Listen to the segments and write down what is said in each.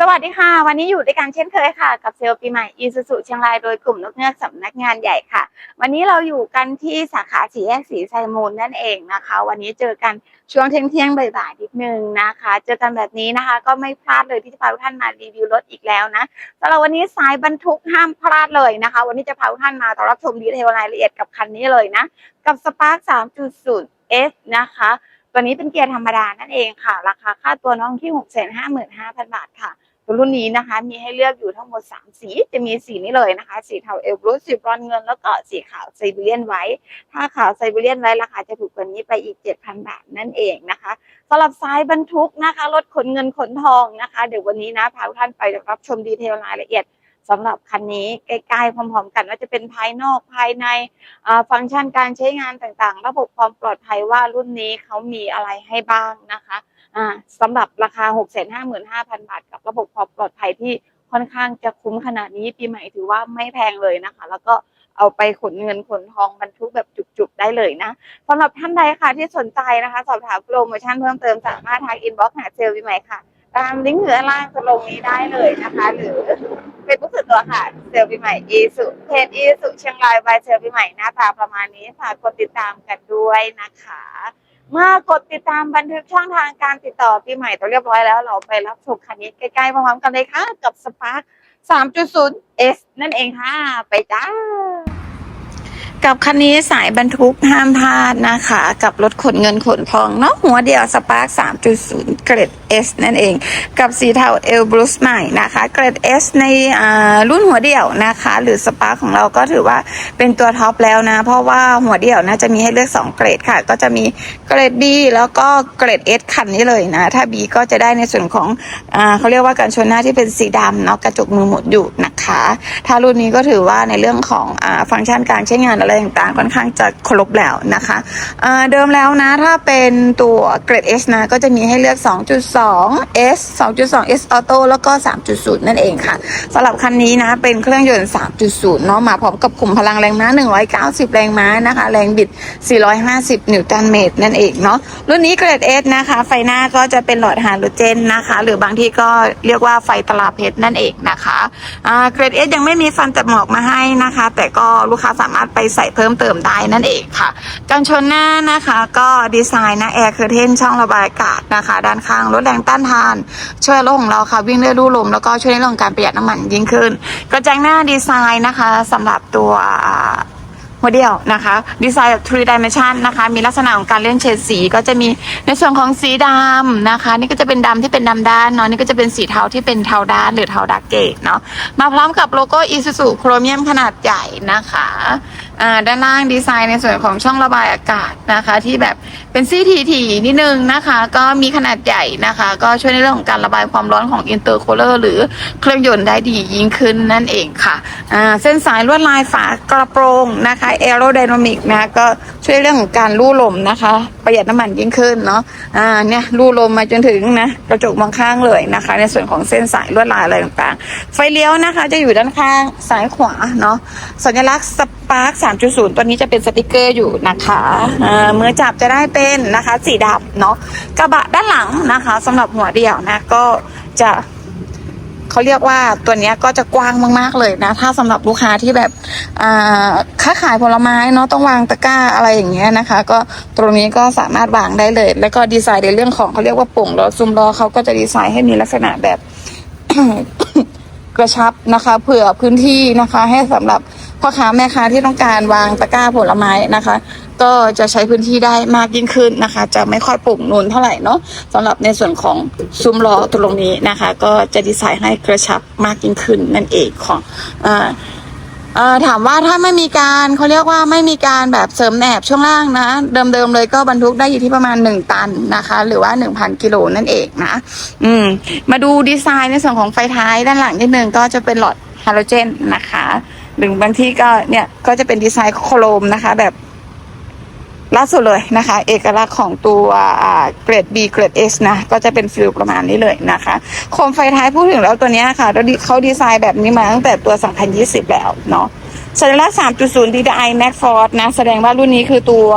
สวัสดีค่ะ วันนี้อยู่ด้วยกันเช่นเคยค่ะ กับเซลล์ปีใหม่อีซูซูเชียงรายโดยกลุ่มนกเงือกสำนักงานใหญ่ค่ะ วันนี้เราอยู่กันที่สาขาสีแยกสีไซมูลนั่นเองนะคะ วันนี้เจอกันช่วงเที่ยงเที่ยงบ่ายๆนิดนึงนะคะ เจอกันแบบนี้นะคะ ก็ไม่พลาดเลยที่จะพาทุกท่านมารีวิวรถอีกแล้วนะสำหรับวันนี้สายบรรทุกห้ามพลาดเลยนะคะ วันนี้จะพาทุกท่านมาต้อนรับชมดีเทลรายละเอียดกับคันนี้เลยนะกับ Spark 3.0 S นะคะตัวนี้เป็นเกียร์ธรรมดานั่นเองค่ะ ราคาค่าตัวน้องที่ 655,000 บาทค่ะ รุ่นนี้นะคะ มีให้เลือกอยู่ทั้งหมด 3 สี จะมีสีนี้เลยนะคะ สีเทาเอลบรูสีบรอนเงิน แล้วก็สีขาวไซบีเรียนไว้ ถ้าขาวไซบีเรียนไว้ราคาจะถูกกว่านี้ไปอีก 7,000 บาทนั่นเองนะคะสำหรับสายบรรทุกนะคะ รถขนเงินขนทองนะคะ เดี๋ยววันนี้นะพาทุกท่านไปรับชมดีเทลรายละเอียดสำหรับคันนี้ใกล้ๆพร้อมๆ กันว่าจะเป็นภายนอกภายในฟังก์ชันการใช้งานต่างๆ ระบบความปลอดภัยว่ารุ่นนี้เขามีอะไรให้บ้างนะคะ สำหรับราคา 655,000 บาท กับระบบความปลอดภัยที่ค่อนข้างจะคุ้มขนาดนี้ปีใหม่ถือว่าไม่แพงเลยนะคะ แล้วก็เอาไปขนเงินขนทองบรรทุกแบบจุกๆ ได้เลยนะสำหรับท่านใดค่ะที่สนใจนะคะ สอบถามโปรโมชั่นเพิ่มเติมสามารถทางอินบ็อกซ์หาเซลล์ปีใหม่ค่ะ ตามลิงก์เหนือล่างจะลงนี้ได้เลยนะคะ หรือเป็นผู้สื่อตัวค่ะเซลล์ปีใหม่อีสุเพจอีสุเชียงรายบายเซลล์ปีใหม่หน้าตาประมาณนี้ฝากกดติดตามกันด้วยนะคะ เมื่อกดติดตามบันทึกช่องทางการติดต่อปีใหม่ตัวเรียบร้อยแล้ว เราไปรับชมคันนี้ใกล้ๆพร้อมๆกันเลยค่ะ กับ Spark 3.0 S นั่นเองค่ะ ไปจ้า กับคันนี้สายบรรทุกห้ามพลาดนะคะ กับรถขนเงินขนทองเนาะหัวเดียวสปาร์ค3.0 เกรด S นั่นเอง กับสีเทาเอลบรูสใหม่นะคะ เกรด S ในรุ่นหัวเดี่ยวนะคะ หรือสปาร์คของเราก็ถือว่าเป็นตัวท็อปแล้วนะ เพราะว่าหัวเดี่ยวนะจะมีให้เลือก 2 เกรดค่ะ ก็จะมีเกรด B แล้วก็เกรด S คันนี้เลยนะ ถ้า B ก็จะได้ในส่วนของอเขาเรียกว่าการชนหน้าที่เป็นสีดำเนาะกระจกมือหมดอยู่นะ คะ ถ้ารุ่นนี้ก็ถือว่าในเรื่องของอฟังก์ชันการใช้งานอะไรต่างๆ ค่อนข้างจะครบแล้วนะคะเดิมแล้วนะ ถ้าเป็นตัวเกรด S นะ ก็จะมีให้เลือก 2.2 S 2.2 S Auto แล้วก็ 3.0 นั่นเองค่ะสำหรับคันนี้นะ เป็นเครื่องยนต์ 3.0 เนาะมาพร้อมกับขุมพลังแรงม้า 190 แรงม้านะคะ แรงบิด 450 นิวตันเมตรนั่นเองเนาะรุ่นนี้เกรด S นะคะ ไฟหน้าก็จะเป็นหลอดฮาโลเจนนะคะ หรือบางที่ก็เรียกว่าไฟตลาเพชรนั่นเองนะคะอ่าเกรด S ยังไม่มีฟันจัดหมอกมาให้นะคะ แต่ก็ลูกค้าสามารถไปใส่เพิ่มเติมได้นั่นเองค่ะกันชนหน้านะคะก็ดีไซน์นะแอร์เคอร์เทนช่องระบายอากาศนะคะ ด้านข้างลดแรงต้านทาน ช่วยรถของเราค่ะวิ่งได้รูลม แล้วก็ช่วยในเรื่องของการประหยัดน้ำมันยิ่งขึ้น กระจังหน้าดีไซน์นะคะสำหรับตัว โมเดลนะคะดีไซน์แบบ three dimension นะคะ มีลักษณะของการเล่นเฉดสีก็จะมีในส่วนของสีดำนะคะ นี่ก็จะเป็นดำที่เป็นดำด้านเนาะนี่ก็จะเป็นสีเทาที่เป็นเทาด้านหรือเทาดักเกตเนาะมาพร้อมกับโลโก้ Isuzu โครเมียมขนาดใหญ่นะคะ อ่าด้านล่างดีไซน์ในส่วนของช่องระบายอากาศนะคะ ที่แบบเป็นซี่ทีนิดนึงนะคะ ก็มีขนาดใหญ่นะคะ ก็ช่วยในเรื่องของการระบายความร้อนของ intercooler หรือเครื่องยนต์ได้ดียิ่งขึ้นนั่นเองค่ะอ่าเส้นสายลวดลายฝากระโปรงนะคะ aerodynamic นะก็ช่วยเรื่องของการลู่ลมนะคะ ประหยัดน้ำมันยิ่งขึ้นเนาะอ่าเนี่ยลู่ลมมาจนถึงนะกระจกมองข้างเลยนะคะ ในส่วนของเส้นสายลวดลายอะไรต่างๆ ไฟเลี้ยวนะคะ จะอยู่ด้านข้างซ้ายขวาเนาะสัญลักษณ์สปาร์ค3.0 ตัวนี้จะเป็นสติกเกอร์อยู่นะคะอ่ามือจับจะได้เป็นนะคะ สีดำเนาะกระบะด้านหลังนะคะสำหรับหัวเดี่ยวนะก็จะเขาเรียกว่าตัวเนี้ยก็จะกว้างมาก ๆ เลยนะ ถ้าสำหรับลูกค้าที่แบบอ่าค้าขายผลไม้เนาะต้องวางตะกร้าอะไรอย่างเงี้ยนะคะ ก็ตรงนี้ก็สามารถวางได้เลย แล้วก็ดีไซน์ในเรื่องของเขาเรียกว่าโป่งล้อซุมล้อเขาก็จะดีไซน์ให้มีลักษณะแบบกระชับนะคะ เผื่อพื้นที่นะคะ ให้สำหรับ พ่อค้าแม่ค้าที่ต้องการวางตะกร้าผลไม้นะคะ ก็จะใช้พื้นที่ได้มากยิ่งขึ้นนะคะ จะไม่ค่อยปร่งนูนเท่าไหร่เนาะสำหรับในส่วนของซุ้มล้อตรงนี้นะคะ ก็จะดีไซน์ให้กระชับมากยิ่งขึ้นนั่นเองของอ่าเอ่อถามว่าถ้าไม่มีการเขาเรียกว่าไม่มีการแบบเสริมแหนบช่วงล่างนะ เดิมๆเลยก็บรรทุกได้อยู่ที่ประมาณ 1 ตันนะคะ หรือว่า 1,000 กิโลนั่นเองนะอืมมาดูดีไซน์ในส่วนของไฟท้ายด้านหลังนิดนึงก็จะเป็นหลอดฮาโลเจนนะคะ หรือบางที่ก็เนี่ยก็จะเป็นดีไซน์โครมนะคะ แบบล่าสุดเลยนะคะ เอกลักษณ์ของตัวเกรด B เกรด S นะ ก็จะเป็นฟิลประมาณนี้เลยนะคะโคมไฟท้ายพูดถึงแล้วตัวนี้ค่ะเขาดีไซน์แบบนี้มาตั้งแต่ตัว 2020 แล้วเนาะสัญลักษณ์3.0 DDI Max Force นะ แสดงว่ารุ่นนี้คือตัว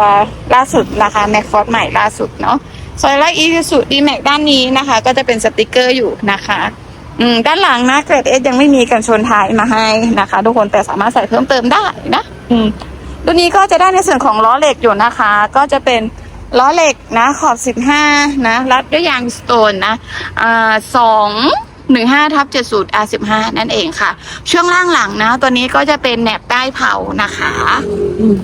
ล่าสุดนะคะ Max Force ใหม่ล่าสุดเนาะสัญลักษณ์ Isuzu D-Max ด้านนี้นะคะ ก็จะเป็นสติกเกอร์อยู่นะคะ อืมด้านหลังนะเกรดเอยังไม่มีกันชนท้ายมาให้นะคะ ทุกคนแต่สามารถใส่เพิ่มเติมได้นะอืมตัวนี้ก็จะได้ในส่วนของล้อเหล็กอยู่นะคะ ก็จะเป็นล้อเหล็กนะขอบ 15 นะรัดด้วยยางสโตนนะอ่าสองหนึ่งห้าทับเจ็ดศูนย์ R สิบห้านั่นเองค่ะ ช่วงล่างหลังนะ ตัวนี้ก็จะเป็นแหนบใต้เผานะคะอืม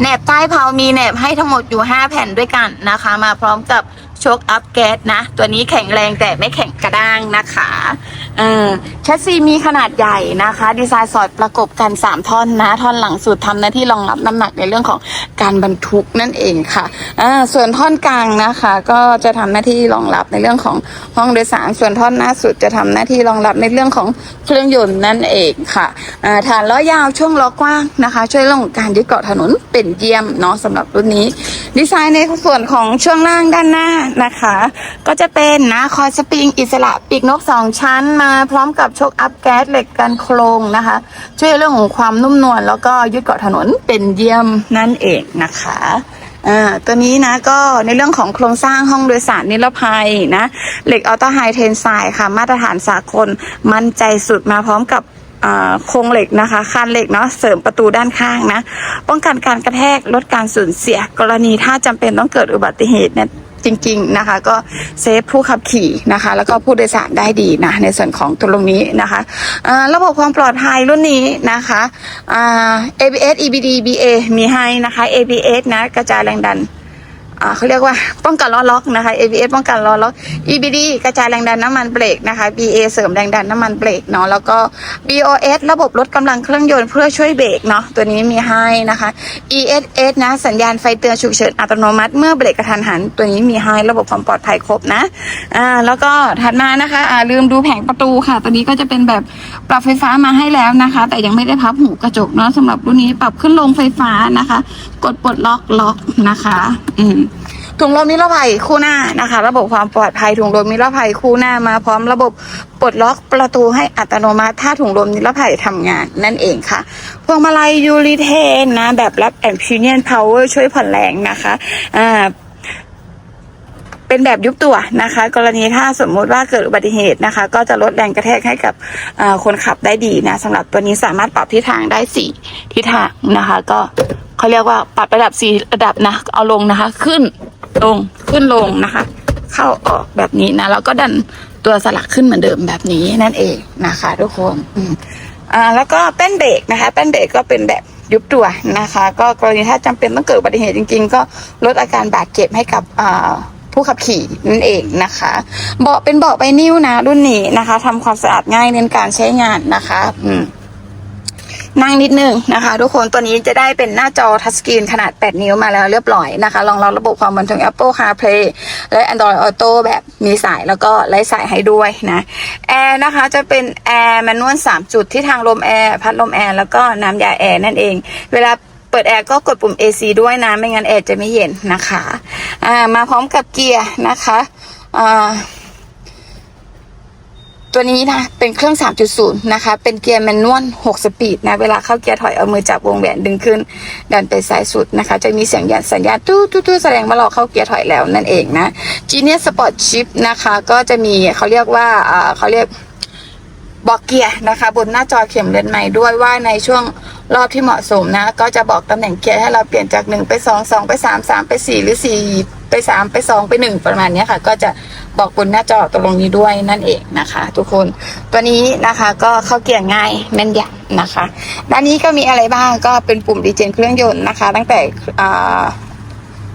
แหนบใต้เผามีแหนบให้ทั้งหมดอยู่ 5 แผ่นด้วยกันนะคะ มาพร้อมกับ โชคอัพแก๊สนะ ตัวนี้แข็งแรงแต่ไม่แข็งกระด้างนะคะ เออแชสซีมีขนาดใหญ่นะคะ ดีไซน์สอดประกบกัน 3 ท่อนนะท่อนหลังสุดทำหน้าที่รองรับน้ำหนักในเรื่องของการบรรทุกนั่นเองค่ะอ่าส่วนท่อนกลางนะคะ ก็จะทำหน้าที่รองรับในเรื่องของห้องโดยสารส่วนท่อนหน้าสุดจะทำหน้าที่รองรับในเรื่องของเครื่องยนต์นั่นเองค่ะอ่าฐานล้อยาวช่วงล้อกว้างนะคะ ช่วยเรื่องของการยึดเกาะถนนเป็นเยี่ยมเนาะสำหรับรุ่นนี้ ดีไซน์ในส่วนของช่วงล่างด้านหน้านะคะ ก็จะเป็นนะคอยสปริงอิสระปีกนกสองชั้นมาพร้อมกับชคอัพแก๊สเหล็กกันโครงนะคะ ช่วยเรื่องของความนุ่มนวลแล้วก็ยึดเกาะถนนเป็นเยี่ยมนั่นเองนะคะอ่าตัวนี้นะก็ในเรื่องของโครงสร้างห้องโดยสารนิรภัยนะเหล็กอัลตร้าไฮเทนไซด์ค่ะ มาตรฐานสากลมั่นใจสุดมาพร้อมกับอ่าโครงเหล็กนะคะคานเหล็กเนาะเสริมประตูด้านข้างนะ ป้องกันการกระแทกลดการสูญเสียกรณีถ้าจำเป็นต้องเกิดอุบัติเหตุเนี่ย จริง ๆนะคะ ก็เซฟผู้ขับขี่นะคะ แล้วก็ผู้โดยสารได้ดีนะในส่วนของตรงนี้นะคะะระบบความปลอดภัยรุ่นนี้นะคะะ ABS EBD BA มีให้นะคะ ABS นะกระจายแรงดัน เขาเรียกว่าป้องกันล้อล็อกนะคะ ABS ป้องกันล้อล็อก EBD กระจายแรงดันน้ำมันเบรกนะคะ BA เสริมแรงดันน้ำมันเบรกเนาะแล้วก็ BOS ระบบลดกำลังเครื่องยนต์เพื่อช่วยเบรกเนาะตัวนี้มีให้นะคะ ESS นะสัญญาณไฟเตือนฉุกเฉินอัตโนมัติเมื่อเบรกกระทันหัน ตัวนี้มีให้ระบบความปลอดภัยครบนะอ่าแล้วก็ถัดมานะคะอ่าลืมดูแผงประตูค่ะ ตัวนี้ก็จะเป็นแบบปรับไฟฟ้ามาให้แล้วนะคะ แต่ยังไม่ได้พับหูกระจกเนาะสำหรับรุ่นนี้ปรับขึ้นลงไฟฟ้านะคะกดปลดล็อกล็อกนะคะ อืมถุงลมนิรภัยคู่หน้านะคะ ระบบความปลอดภัยถุงลมนิรภัยคู่หน้ามาพร้อมระบบปลดล็อกประตูให้อัตโนมัติ ถ้าถุงลมนิรภัยทำงานนั่นเองค่ะ พวงมาลัยยูริเทนนะ แบบรับแอมพิเนียนพาวเวอร์ช่วยผ่อนแรงนะคะอ่าเป็นแบบยุบตัวนะคะ กรณีถ้าสมมุติว่าเกิดอุบัติเหตุนะคะ ก็จะลดแรงกระแทกให้กับคนขับได้ดีนะสำหรับตัวนี้สามารถปรับทิศทางได้สี่ทิศทางนะคะ ก็ เขาเรียกว่าปรับระดับสี่ระดับนะ เอาลงนะคะ ขึ้นลงขึ้นลงนะคะ เข้าออกแบบนี้นะแล้วก็ดันตัวสลักขึ้นเหมือนเดิมแบบนี้นั่นเองนะคะ ทุกคนอ่าแล้วก็แป้นเบรกนะคะ แป้นเบรกก็เป็นแบบยุบตัวนะคะ ก็กรณีถ้าจำเป็นต้องเกิดอุบัติเหตุจริง ๆ ก็ลดอาการบาดเจ็บให้กับอ่าผู้ขับขี่นั่นเองนะคะ เบาะเป็นเบาะใบนิ้วนะรุ่นนี้นะคะทำความสะอาดง่ายเน้นการใช้งานนะคะ อืม นั่งนิดนึงนะคะ ทุกคนตัวนี้จะได้เป็นหน้าจอทัชสกรีนขนาด 8 นิ้วมาแล้วเรียบร้อยนะคะรองรับระบบความบันเทิง Apple CarPlay และ Android Auto แบบมีสายแล้วก็ไร้สายให้ด้วยนะแอร์นะคะจะเป็นแอร์แมนนวล3 จุดที่ทางลมแอร์พัดลมแอร์แล้วก็น้ำยาแอร์นั่นเอง เวลาเปิดแอร์ก็กดปุ่ม AC ด้วยนะ ไม่งั้นแอร์จะไม่เย็นนะคะ อ่า มาพร้อมกับเกียร์นะคะ อ่า ตัวนี้นะเป็นเครื่อง 3.0 นะคะ เป็นเกียร์แมนนวล6 สปีดนะ เวลาเข้าเกียร์ถอยเอามือจับวงแหวนดึงขึ้น ดันไปซ้ายสุดนะคะ จะมีเสียงยันสัญญาณตู้ตู้ตู้แสดงว่าเราเข้าเกียร์ถอยแล้วนั่นเองนะ Genius Sport Chip นะคะ ก็จะมีเขาเรียกว่าเขาเรียกบอกเกียร์นะคะ บนหน้าจอเข็มเลนใหม่ด้วยว่าในช่วงรอบที่เหมาะสมนะ ก็จะบอกตำแหน่งเกียร์ให้เราเปลี่ยนจากหนึ่งไปสองสองไปสามสามไปสี่หรือสี่ ไปสามไปสองไปหนึ่งประมาณนี้ค่ะ ก็จะบอกบนหน้าจอตรงนี้ด้วยนั่นเองนะคะ ทุกคนตัวนี้นะคะก็เข้าเกียร์ง่ายแม่นยำนะคะ ด้านนี้ก็มีอะไรบ้างก็เป็นปุ่มดีเจนเครื่องยนต์นะคะ ตั้งแต่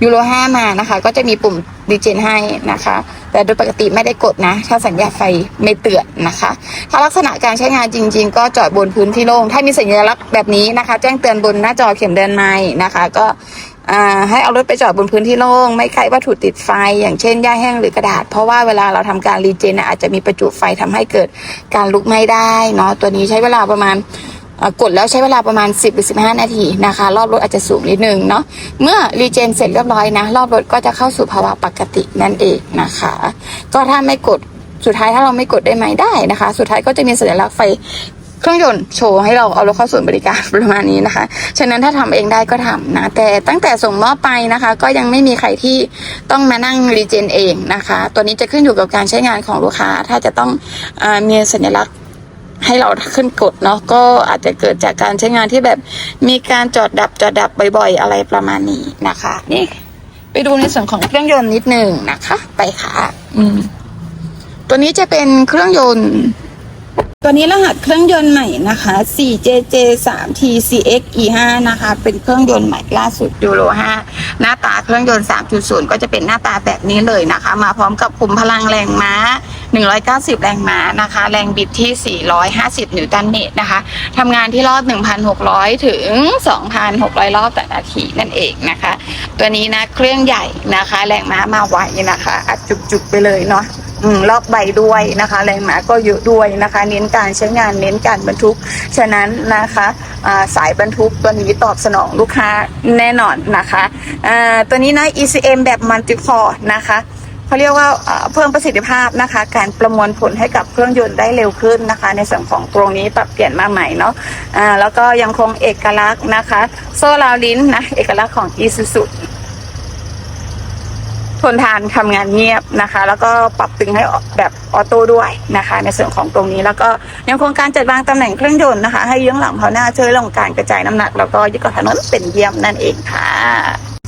ยูโร5มานะคะ ก็จะมีปุ่มดีเจนให้นะคะ แต่โดยปกติไม่ได้กดนะ ถ้าสัญญาณไฟไม่เตือนนะคะ ถ้าลักษณะการใช้งานจริง ๆ ก็จอดบนพื้นที่โล่งถ้ามีสัญลักษณ์แบบนี้นะคะ แจ้งเตือนบนหน้าจอเข็มเดินในนะคะ ก็ ให้เอารถไปจอดบนพื้นที่โล่งไม่ใกล้วัตถุติดไฟ อย่างเช่นหญ้าแห้งหรือกระดาษ เพราะว่าเวลาเราทำการรีเจนอาจจะมีประจุไฟทำให้เกิดการลุกไหม้ได้เนาะตัวนี้ใช้เวลาประมาณกดแล้วใช้เวลาประมาณ 10 หรือ 15 นาทีนะคะ รอบรถอาจจะสูงนิดนึงเนาะเมื่อรีเจนเสร็จเรียบร้อยนะ รอบรถก็จะเข้าสู่ภาวะปกตินั่นเองนะคะ ก็ถ้าไม่กดสุดท้ายถ้าเราไม่กดได้ไหมได้นะคะ สุดท้ายก็จะมีสัญลักษณ์ไฟ เครื่องยนต์โชว์ให้เราเอารถเข้าศูนย์บริการประมาณนี้นะคะ ฉะนั้นถ้าทำเองได้ก็ทำนะ แต่ตั้งแต่ส่งมอบไปนะคะ ก็ยังไม่มีใครที่ต้องมานั่งรีเจนเองนะคะ ตัวนี้จะขึ้นอยู่กับการใช้งานของลูกค้า ถ้าจะต้องเออมีสัญลักษณ์ให้เราขึ้นกดเนาะก็อาจจะเกิดจากการใช้งานที่แบบมีการจอดดับจอดดับบ่อยๆ อะไรประมาณนี้นะคะ นี่ ไปดูในส่วนของเครื่องยนต์นิดหนึ่งนะคะ ไปค่ะ อืม ตัวนี้จะเป็นเครื่องยนต์ ตัวนี้รหัสเครื่องยนต์ใหม่นะคะ 4JJ 3 TCX E5 นะคะ เป็นเครื่องยนต์ใหม่ล่าสุดยูโร5หน้าตาเครื่องยนต์ 3.0 ก็จะเป็นหน้าตาแบบนี้เลยนะคะ มาพร้อมกับคุมพลังแรงม้า 190 แรงม้านะคะ แรงบิดที่ 450 นิวตันเมตรนะคะทำงานที่รอบ 1,600 ถึง 2,600 รอบต่อนาทีนั่นเองนะคะ ตัวนี้นะเครื่องใหญ่นะคะ แรงม้ามาไวนะคะ อัดจุกๆไปเลยเนาะ รอบใบด้วยนะคะแรงหมาก็เยอะด้วยนะคะ เน้นการใช้งานเน้นการบรรทุก ฉะนั้นนะคะสายบรรทุกตัวนี้ตอบสนองลูกค้าแน่นอนนะคะตัวนี้นะ ECM แบบมัลติคอร์นะคะเขาเรียกว่าเพิ่มประสิทธิภาพนะคะ การประมวลผลให้กับเครื่องยนต์ได้เร็วขึ้นนะคะ ในส่วนของตรงนี้ปรับเปลี่ยนมาใหม่เนาะอ่าแล้วก็ยังคงเอกลักษณ์นะคะ โซ่ลาวลิ้นนะเอกลักษณ์ของ Isuzu ทนทานทำงานเงียบนะคะ แล้วก็ปรับตึงให้แบบออโต้ด้วยนะคะ ในส่วนของตรงนี้แล้วก็ยังคงการจัดวางตำแหน่งเครื่องยนต์นะคะ ให้ยื้งหลังเพาหน้าช่วยเรื่องการกระจายน้ำหนัก แล้วก็ยึดเกาะถนนเป็นเยี่ยมนั่นเองค่ะ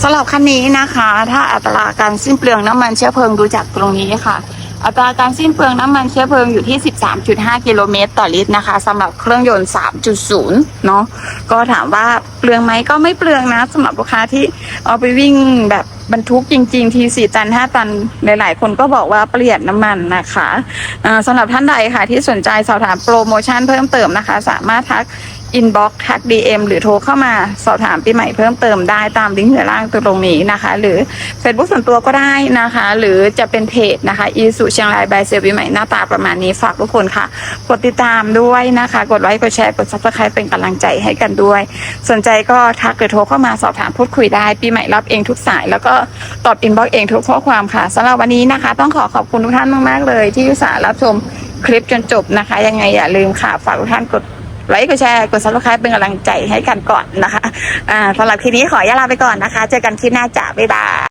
สำหรับคันนี้นะคะ ถ้าอัตราการสิ้นเปลืองน้ำมันเชื้อเพลิงดูจากตรงนี้ค่ะอัตราการสิ้นเปลืองน้ำมันเชื้อเพลิงอยู่ที่ 13.5 กิโลเมตรต่อลิตรนะคะสำหรับเครื่องยนต์ 3.0 เนาะก็ถามว่าเปลืองไหมก็ไม่เปลืองนะสำหรับลูกค้าที่เอาไปวิ่งแบบ บรรทุกจริง ๆ ทีสี่ตันห้าตันหลาย ๆ คนก็บอกว่าเปลี่ยนน้ำมันนะคะสำหรับท่านใดค่ะที่สนใจสอบถามโปรโมชั่นเพิ่มเติมนะคะ สามารถทัก อินบ็อกทัก DM หรือโทรเข้ามาสอบถามปีใหม่เพิ่มเติมได้ตามลิงก์ด้านล่างตรงนี้นะคะ หรือ Facebook ส่วนตัวก็ได้นะคะ หรือจะเป็นเพจนะคะอีสุเชียงรายบายเซลปีใหม่หน้าตาประมาณนี้ฝากทุกคนค่ะ กดติดตามด้วยนะคะ กดไลค์กดแชร์กด subscribe เป็นกำลังใจให้กันด้วย สนใจก็ทักหรือโทรเข้ามาสอบถามพูดคุยได้ปีใหม่รับเองทุกสาย แล้วก็ตอบอินบ็อกซ์เองทุกข้อความค่ะสำหรับวันนี้นะคะ ต้องขอขอบคุณทุกท่านมากๆเลย ที่อุตส่าห์รับชมคลิปจนจบนะคะ ยังไงอย่าลืมค่ะฝากทุกท่านกด ไลค์กดแชร์กดซับสไครป์เป็นกำลังใจให้กันก่อนนะคะอ่าสำหรับคลิปนี้ขออยาลาไปก่อนนะคะ เจอกันคลิปหน้าจ้าบ๊ายบาย